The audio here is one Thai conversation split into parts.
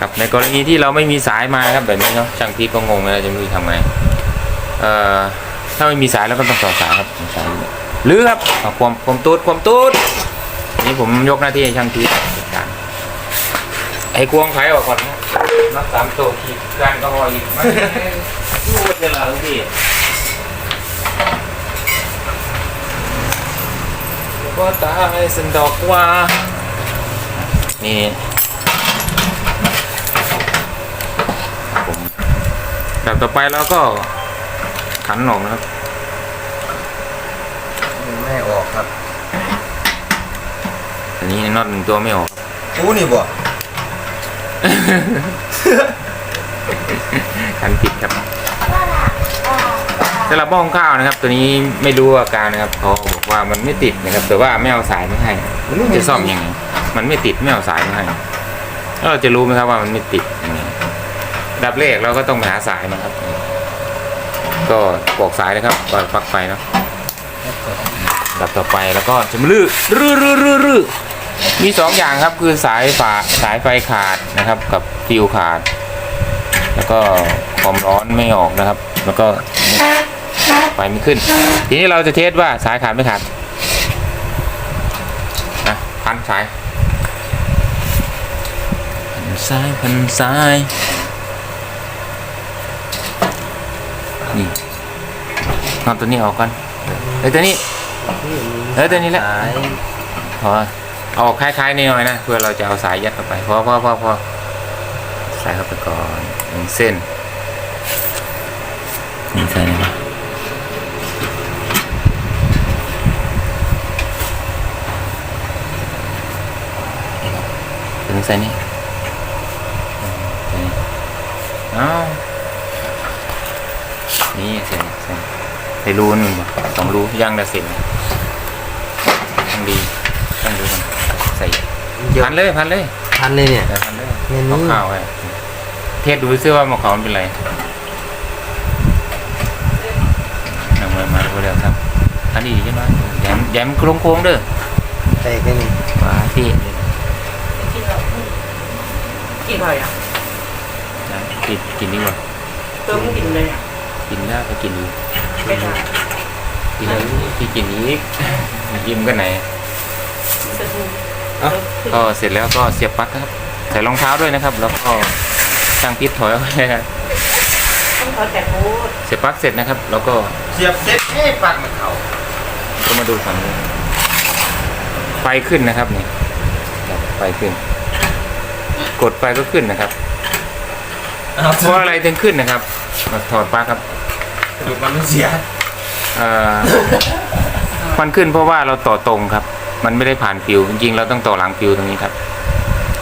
ครับในกรณีที่เราไม่มีสายมาครับแบบนี้เนาะช่างพีก็งงเลยจะไม่รู้ทำไงเอ่อถ้าไม่มีสายเราก็ต้องต่อสายครับสายหรือครับความความตูดความตูดนี่ผมยกหน้าที่ให้ช่างพีจัดการไอ้ควงไขออกก่อนนะนับสามตัวขีดกันก็พออีกไม่รู้ว่าจะเหลือหรือพี่ก็ตายสันดอกว่านี่ผม แบบต่อไปเราก็ขันออกนะครับ ไม่ออกครับอันนี้น็อตหนึ่งตัวไม่ออกอู้นี่บ่ ขันผิดครับสำหรับหม้อหุงข้าวนะครับ ตัวนี้ไม่รู้อาการนะครับเขาบอกว่ามันไม่ติดนะครับ แต่ว่าไม่เอาสายมาให้ไม่รู้จะซ่อมยังไงมันไม่ติดไม่เอาสายมาให้แล้วเราจะรู้ไหมครับว่ามันไม่ติดยังไงอัน ดับแรกเราก็ต้องไปหาสายมาครับ ก็ปลอกสายนะครับก่อนปลั๊กไฟเนาะดับต่อไปแล้วก็จะมาลื้อลื้อลื้อลื้อลื้อมีสองอย่างครับคือสายฝาสายไฟขาดนะครับ กับฟิวขาด แล้วก็ความร้อนไม่ออกนะครับ แล้วก็ไฟไม่ขึ้น ทีนี้เราจะเทสว่าสายขาดไม่ขาดนะพันสายพันสายพันสาย นี่นอนตัวนี้ออกก่อนเอ้ยตัวนี้เอ้ยตัวนี้แหละสายพอเอาออกคล้ายๆนิดหน่อยนะเพื่อเราจะเอาสายยัดเข้าไปพอพอพอพอใส่เข้าไปก่อนหนึ่งเส้นนี่ใส่ไหนวะถึงใส่นี่ใส่นี่เอ้า นี่เส้นเส้นใส่รูหนึ่งวะสองรูย่างละเส้นต้องดีต้องดูกันใส่เยอะพันเลยพันเลยทันเลยเนี่ยเดี๋ยวพันเลยเมนูเอาข้าวไว้เทศดูซิว่ามะขามมันเป็นไรนำมามาเร็วๆครับอันนี้ใช่ไหมแยมแยมโค้งโค้งๆเด้อแตกได้นี่ว้าพี่กินแบบกินอะไรอะนะกินกินดีกว่าเติมกินเลยอะ กินได้ก็กินดีไม่ได้กินแล้วพี่กินอีกยิ้มกันไหนจะดูก็เสร็จแล้วก็เสียบปลั๊กครับ ใส่รองเท้าด้วยนะครับ แล้วก็ช่างพิษถอยออกไปนะครับต้องถอดแต่พูดเสียบปลั๊กเสร็จนะครับ แล้วก็เสียบเซ็ตเอ๊ะปากมันเขาก็มาดูฝั่งนี้ไฟขึ้นนะครับนี่ครับไฟขึ้น กดไฟก็ขึ้นนะครับเพราะอะไรถึงขึ้นนะครับ มาถอดปลั๊กครับดูมันไม่เสียเอ่อ มันขึ้นเพราะว่าเราต่อตรงครับ มันไม่ได้ผ่านฟิวจริงๆเราต้องต่อหลังฟิวตรงนี้ครับ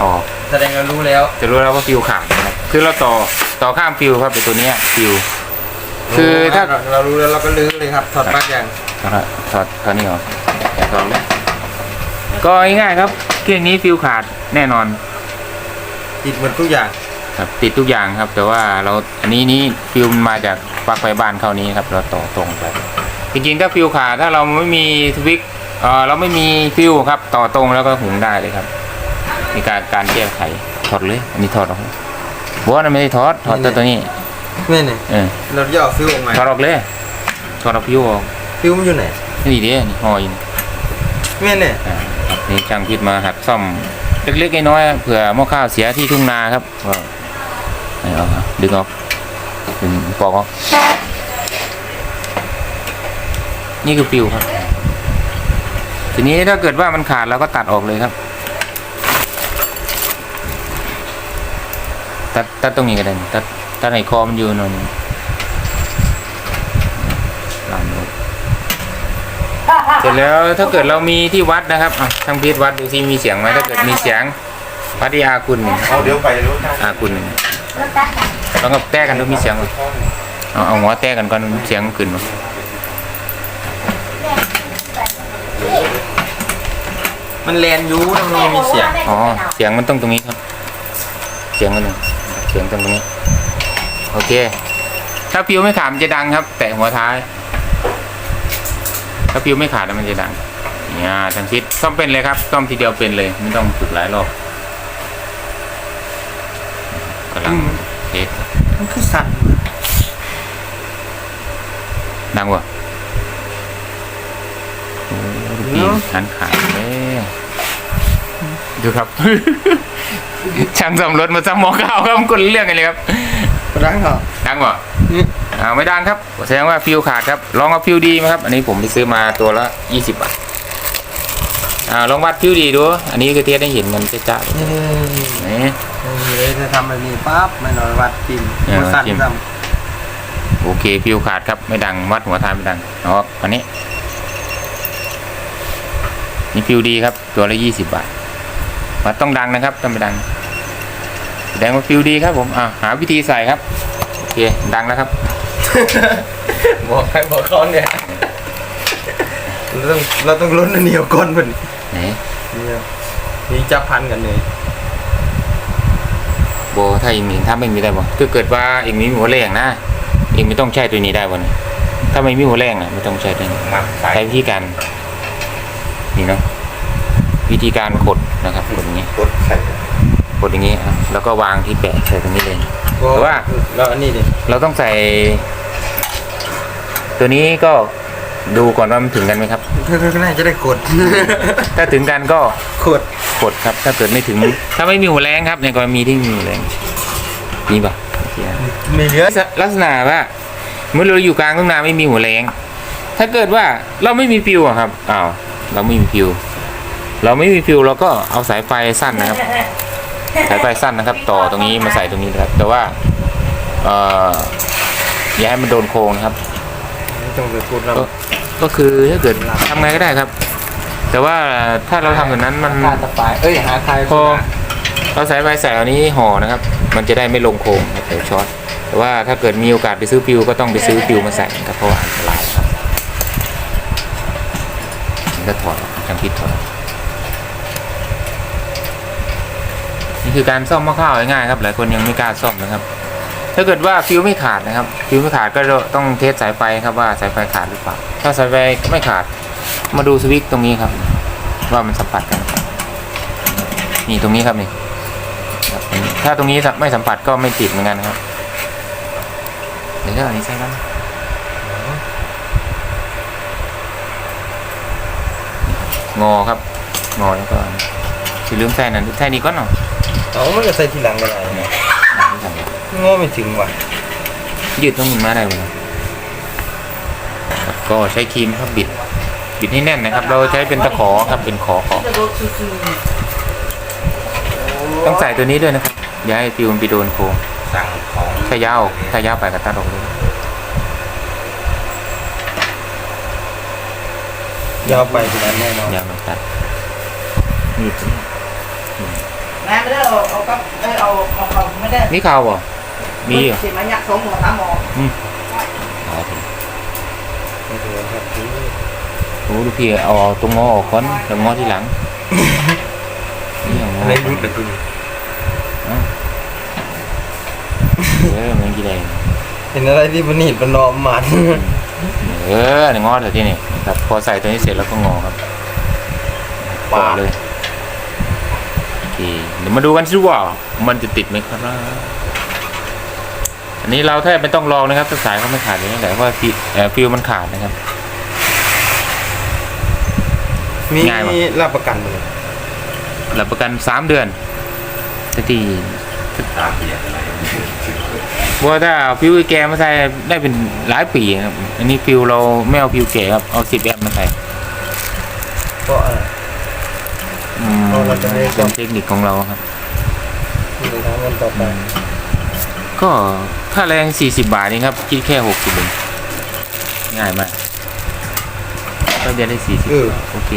ออกแสดงเรารู้แล้ว จะรู้แล้วว่าฟิวขาดนะครับคือเราต่อต่อข้ามฟิวครับไอตัวเนี้ยฟิว คือถ้าเราเรารู้แล้วเราก็ลื้อเลยครับถอดปลั๊กยังถอดถอดถอดนี่ออกอย่าถอดเลยก็ง่ายๆครับเครื่องนี้ฟิวขาดแน่นอน ติดหมดทุกอย่าง ครับติดทุกอย่างครับ แต่ว่าเราอันนี้นี่ฟิวมันมาจากปลั๊กไฟบ้านเข้านี้ครับ เราต่อตรงไป จริงๆถ้าฟิวขาดถ้าเราไม่มีทวิกเออเราไม่มีฟิวครับ ต่อตรงแล้วก็หุงได้เลยครับมีการการแก้ไขถอดเลยอันนี้ถอดออกบัวนั่นไม่ได้ถอดถอดแต่ตัวนี้ไม่เนี่ยเออเราจะเอาฟิวออกมาถอดออกเลยถอดเอาฟิวออกฟิวมันอยู่ไหนนี่ดีนี่ห่ออยู่นี่ไม่เนี่ยอ่าครับนี่ช่างพิษมาหัดซ่อมเล็กๆน้อยๆเผื่อหม้อข้าวเสียที่ทุ่งนาครับก็ ไม่เอาครับดึงออกดึงปอกออก นี่คือฟิวครับ ทีนี้ถ้าเกิดว่ามันขาดเราก็ตัดออกเลยครับ ตัดตัดตรงนี้ก็ได้นี่ตัดตัดไหนคอมันอยู่หนอยหนึงลามลงเสร็จแล้วถ้าเกิดเรามีที่วัดนะครับอะทางพีทวัดดูที่มีเสียงไหมถ้าเกิดมีเสียงวัดที่อาคุณหนึ่งเอาเดี๋ยวไปรู้อาคุณหนึ่ง ต้องกับแต้กันดูมีเสียงไหมเอาเอาหัวแต้กันก่อนเสียงขึ้นมามันแลนอยูแล้วมันไม่มีเสียงอ๋อเสียงมันต้องตรงนี้ครับ เสียงมันหนึ่งเสียงตรงนี้ โอเค ถ้าพิวไม่ขาดมันจะดังครับ แตะหัวท้าย ถ้าพิวไม่ขาดแล้วมันจะดังเนี่ยทางชิดซ่อมเป็นเลยครับซ่อมทีเดียวเป็นเลย ไม่ต้องฝึกหลายรอบ กำลังเทสมันคือสั่นดังวะโอ้ดูพี่หันขาเลยดูครับ ช่างซ่อมรถมาซ่อมหมอข้าวครับคนละเรื่องกันเลยครับรังเหรอดังวะนี่อ่าไม่ดังครับแสดงว่าฟิวขาดครับ ลองเอาฟิวดีไหมครับ อันนี้ผมไปซื้อมาตัวละยี่สิบบาทอ่าลองวัดฟิวดีดู อันนี้คือเทียบให้เห็นมันจะจ้านี่ๆนี่เลย จะทำแบบนี้ปั๊บไม่นอนวัดกินเออมันสั่นจิ้ม ซ้โอเคฟิวขาดครับไม่ดังวัดหัวทานไม่ดังเอาอันนี้นี่ฟิวดีครับ ตัวละยี่สิบบาทวัดต้องดังนะครับต้องไม่ดังแสดงว่าฟิวดีครับผมอ่าหาวิธีใส่ครับโอเคดังแล้วครับำบอกให้บอกเขาเนี่ยเราต้องเราต้องลุ้นอันเหนียวก้นมันไหน เนี่ยนี่จับพันกันเลย โบถ้าเองมีถ้าไม่มีได้บ่ถ้าเกิดว่าเองมีหัวแรงนะเองไม่ต้องใช้ตัวนี้ได้บ่เนี่ยถ้าไม่มีหัวแรงนะไม่ต้องใช้ตัวนี้มาใส่ใช้วิธีการนี่เนาะวิธีการกดนะครับกดอย่างนี้กดใส่กดอย่างนี้อะแล้วก็วางที่แปะใส่ตรงนี้เลยแต่ว่าแล้วอันนี้ดิเราต้องใส่ ตัวนี้ก็ดูก่อนว่ามันถึงกันไหมครับเพื่อนๆน่าจะได้กด ถ้าถึงกันก็กด กดครับ ถ้าเกิดไม่ถึง ถ้าไม่มีหัวแรงครับ ในกรณีที่มีหัวแรงนี่ป่ะโอเคนะไม่เหลือลักษณะลักษณะว่าเมื่อเราอยู่กลางทุ่งนาไม่มีหัวแรงถ้าเกิดว่าเราไม่มีฟิวอะครับอ้าวเราไม่มีฟิว เราไม่มีฟิวเราก็เอาสายไฟสั้นนะครับ สายไฟสั้นนะครับ ต่อตรงนี้มาใส่ตรงนี้นะครับ แต่ว่าเอ่ออย่าให้มันโดนโครงนะครับไม่ต้องไปพูดแล้วก็ก็คือถ้าเกิดทำไงก็ได้ครับ แต่ว่าถ้าเราทำแบบนั้นมันค่าสปายเอ้ยหาใครพอเราสายไฟใส่อันนี้ห่อนะครับ มันจะได้ไม่ลงโครงครับเดี๋ยวช็อตแต่ว่าถ้าเกิดมีโอกาสไปซื้อฟิวก็ต้องไปซื้อฟิวมาใส่ครับเพราะว่าอันตรายครับมันก็ถอดออกทางพิษถอดออกนี่คือการซ่อมหม้อข้าวง่ายๆครับหลายคนยังไม่กล้าซ่อมนะครับ ถ้าเกิดว่าฟิวไม่ขาดนะครับ ฟิวไม่ขาดก็ต้องเทสสายไฟครับว่าสายไฟขาดหรือเปล่าถ้าสายไฟไม่ขาดมาดูสวิตช์ตรงนี้ครับ ว่ามันสัมผัสกันหรือเปล่านี่ตรงนี้ครับนี่ครับตรงนี้ถ้าตรงนี้ไม่สัมผัสก็ไม่ติดเหมือนกันนะครับเดี๋ยวเดี๋ยวอันนี้ใช่กันงอครับ งอแล้วก็คือลืมแท่นั้นแท่นี้ก่อนเนาะเอามันก็ใส่ทีหลังก็ได้นะโง่ไม่ถึงว่ะยืดต้องมึงมาได้เลยครับก็ใช้ครีมครับบิด บิดให้แน่นนะครับ เราใช้เป็นตะขอครับเป็นขอขอจะโดนซื่อต้องใส่ตัวนี้ด้วยนะครับอย่าให้ฟิวมันไปโดนโครงสั่งของถ้ายาวถ้ายาวไปก็ตัดออกเลยยาวไปทีนั้นแน่นอนยาวมันตัดนี่ตัวนี้ๆแม่ไม่ได้เอาเอากับเอ้ยเอาเอาเขาไม่ได้นี่เขาบ่มีเหรอเสียมันยักสองหมอสามหมออ๋อไม่ถึงครับ โอ้ดูพี่เอาตรงงอออกก่อนแล้วงอที่หลังนี่เอางออะไรรุดเลยคุณเออมันกี่แรงเห็นอะไรที่มันหนีบมันนอมมันเออเดี๋ยวงอเถอะที่นี่ครับพอใส่ตัวนี้เสร็จแล้วก็งอครับต่อเลยโอเคเดี๋ยวมาดูกันสิว่า มันจะติดไหมครับอันนี้เราแทบไม่ต้องลองนะครับถ้าสายเขาไม่ขาดเลยนี่แหละเพราะว่าฟิเอ่อฟิวมันขาดนะครับ มีง่ายว่ะรับประกันเลยรับประกันสามเดือนสตีเพราะว่าถ้าเอาฟิวแกมาใส่ได้เป็นหลายปีครับอันนี้ฟิวเราไม่เอาฟิวแก่ครับเอาสิบแอมมาใส่เพราะอะไรอืมเพราะเราจะให้เป็นเทคนิคของเราครับมีทางเงินต่อไปก็ค่าแรงสี่สิบบาทนี่ครับคิดแค่หกสิบเองง่ายมาก ก็เดือนได้สี่สิบเออ โอเค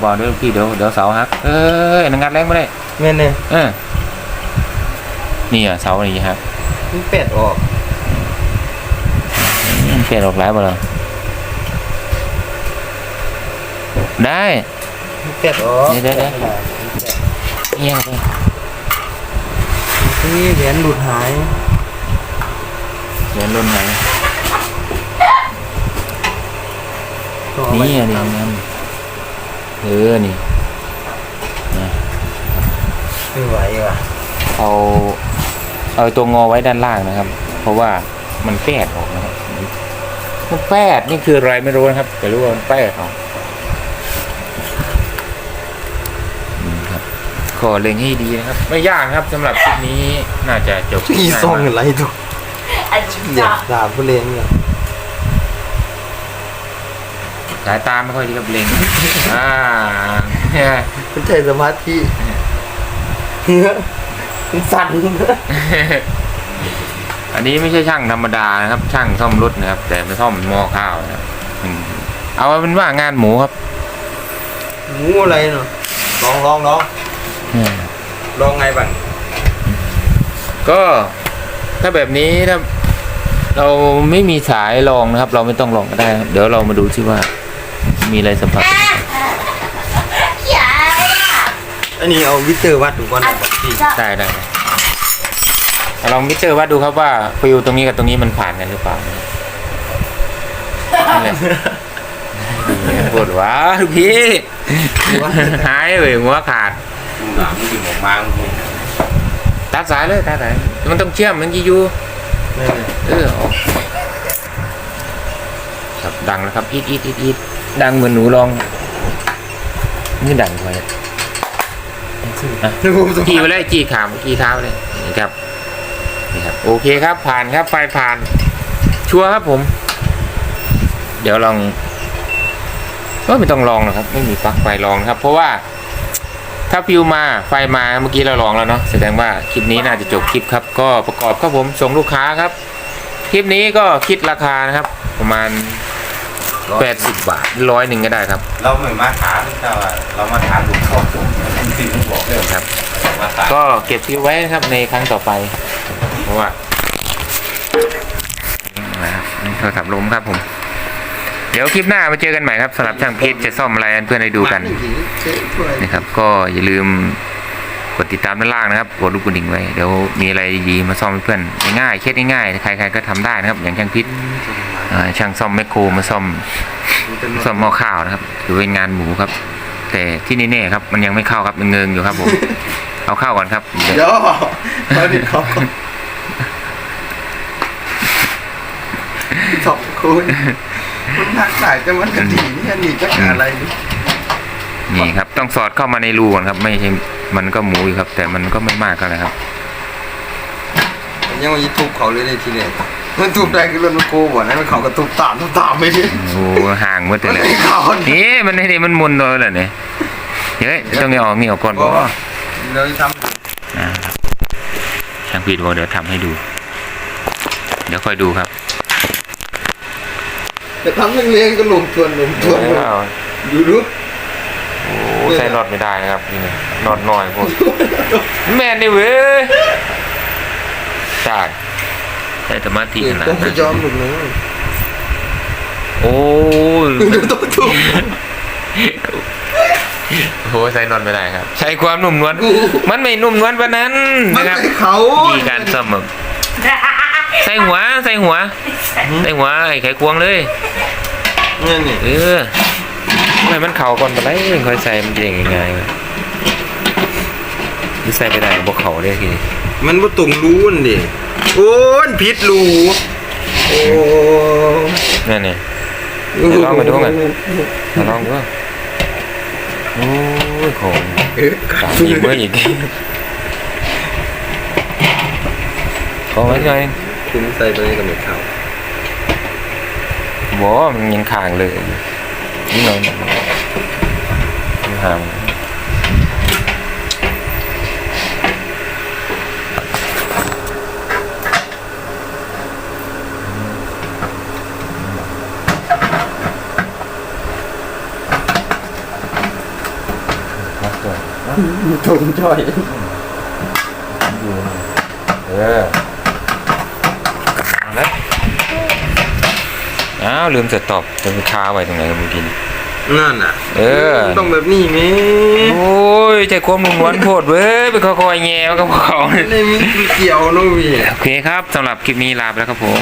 เบาๆด้วยพี่เดี๋ยวเดี๋ยวเสาหักเอองัดแรงไม่ได้แม่นเนี่ยเออนี่อะเสาอะไรอย่างเงี้ยครับมันเป็ดออกมันเปลี่ยนออกหลายบ่เหรอได้ มันเป็ดออกเดี๋ยวเดี๋ยวเดี๋ยว เงี้ยไปนี่เหรียญหลุดหาย เดี๋ยวรุ่นไหน ต่อไว้ นี่อะดินั่นเออนี่นะไม่ไหวว่ะเอาเอาตัวงอไว้ด้านล่างนะครับ เพราะว่ามันแปดออกนะครับมันแปดนี่คืออะไรไม่รู้นะครับ แต่รู้ว่ามันแปดออกอืมครับขอเล็งให้ดีนะครับ ไม่ยากนะครับสำหรับคลิปนี้น่าจะจบมีง่ายซองมากอะไรทุกอันอยาจ้ากด่าผู้เล่นเนี่ย สายตาไม่ค่อยดีกับเล็งอ่าเนี่ยมันใช้สมาธิเฮ้ยมันสั่นอันนี้ไม่ใช่ช่างธรรมดานะครับ ช่างซ่อมรถนะครับ แต่ไม่ซ่อมหม้อข้าวนะครับอืมเอาเป็นว่างานหมูครับ หมูอะไรเนาะลองลองลองลองไงบ้างก็ถ้าแบบนี้ถ้าเราไม่มีสายรองนะครับ เราไม่ต้องรองก็ได้ครับเดี๋ยวเรามาดูที่ว่า มีอะไรสัมผัสอย่าอันนี้เอาวิเตอร์วัดดูก่อนอันะนพี่จ้าได้ได้ลองมิเตอร์วัดดูครับว่าฟิวตรงนี้กับตรงนี้มันผ่านกันหรือเปล่านั่นแหละปวดว้าลูกพี่หายเลยหัวขาดดูหลังมันอยู่หมอกมาคุณตัดสายเลยตัดสายมันต้องเชื่อมมันกี่ยูนี่นเออออกครับดังแล้วครับอีดอีดอีดอีด ดังเหมือนหนูร้องนี่ดังไปอะนี่ผมสงจีสัไปยเลยจีขามจีเท้าไปเลยนี่ครับนี่ครับ โอเคครับ ผ่านครับไฟผ่าน ชัวร์ครับผม เดี๋ยวลองก็ไม่ต้องลองหรอกครับ ไม่มีปลั๊กไฟลองนะครับ เพราะว่าถ้าฟิวมาไฟมาเมื่อกี้เราลองแล้วเนาะแสดงว่าคลิปนี้น่าจะจบคลิปครับ ก็ประกอบครับผมส่งลูกค้าครับ คลิปนี้ก็คิดราคานะครับ ประมาณ 80บาทร้อยหนึ่งก็ได้ครับ เราเหมือนมาถามแต่ว่าเรามาถามลูกเขาสิ่งที่บอกเลยครับ มาถามก็เก็บฟิวไว้นะครับในครั้งต่อไป เพราะว่านะครับนี่โทรศัพท์ล้มครับผม เดี๋ยวคลิปหน้ามาเจอกันใหม่ครับสำหรับช่างพีชจะซ่อมอะไรให้เพื่อนได้ดูกันนะครับ ก็อย่าลืม กดติดตามด้านล่างนะครับกดลูกกระดิ่งไว้เดี๋ยวมีอะไรดีๆมาซ่อมให้เพื่อนง่ายๆเคสง่ายๆใครๆก็ทำได้นะครับ อย่างช่างพิษช่างซ่อมแมคโครมาซ่อมซ่อมหม้อข้าวนะครับถือเป็นงานหมูครับ แต่ที่นี่ๆครับ มันยังไม่เข้าครับมันเงิงอยู่ครับผมเอาเข้าก่อนครับเดี๋ยวเดี๋ยวเอาดิเขาก่อนขอบคุณมันหักสายจะมันกระดิ่งนี่อันนี้จะอะไร นี่นี่ครับ ต้องสอดเข้ามาในรูก่อนครับ ไม่ใช่มันก็หมูอยู่ครับ แต่มันก็ไม่มากเท่าไหร่ครับยังว่าจะทุบเขาเลยในทีเดียวมันทุบได้คือรถมันโกบ่นะมันเขาก็ทุบตามทุบตามไปดิโอ้โหห่างหมืดเลยมันไม่เข้านี่นี่มันนี่มันหมุนตัวเลยเนี่ยเฮ้ยต้องนี่ออกนี่ออกก่อนบบ่อกเราจะทอ่าช่างพีดบอกเดี๋ยวทำให้ดู เดี๋ยวค่อยดูครับำจะทำเลี้ยงๆก็หลุมทวนหลุมทวนดูดูโอ้ ใส่น็อตไม่ได้นะครับนี่น็อตน้อยพวกแม่นดิเว้ยใช่ใช้สมาธิขนาดต้องนั้นยอมหลุมนึงโอ้ยดูต้องทุบโอ้ใส่น็อตไม่ได้ครับ ใช้ความนุ่มนวลมันไม่นุ่มนวลปานนั้นมันนะครับเป็นเขามีการซ่อมแบบใส่หัว ใส่หัว ใส่หัวไอ้ไขควงเลยเนี่ยนี่เออ ให้มันเข่าก่อนไปเลยค่อยใส่มันจะยังไงวะหรือใส่ไปได้บกเข่าได้ทีมันบ่ตรงรูนดิโอ้ยผิดรูโอ้นั่นเนี่ยเดี๋ยวลองมาดูกันมาลองดูโอ้ยของเอ๊ะสามอีกเมื่ออีกของไว้ไงคุณใส่ไปเลยกับเม็ดข้าวบอกว่ามันยังค้างเลย นี่หน่อยมันห่างพักก่อน ทนจ่อย อยู่เออเอาละ อ้าวลืมจะตอบจะไปคาไว้ตรงไหนกันเมื่อกี้นั่นน่ะ เออ ต้องแบบนี้แม่โอ้ยใจความนุ่มนวลโพดเว้ยไปคอยๆแง่กับเขาในมีเกี่ยวเน้องพี่โอเคครับสำหรับคลิปนี้ลาไปแล้วครับผม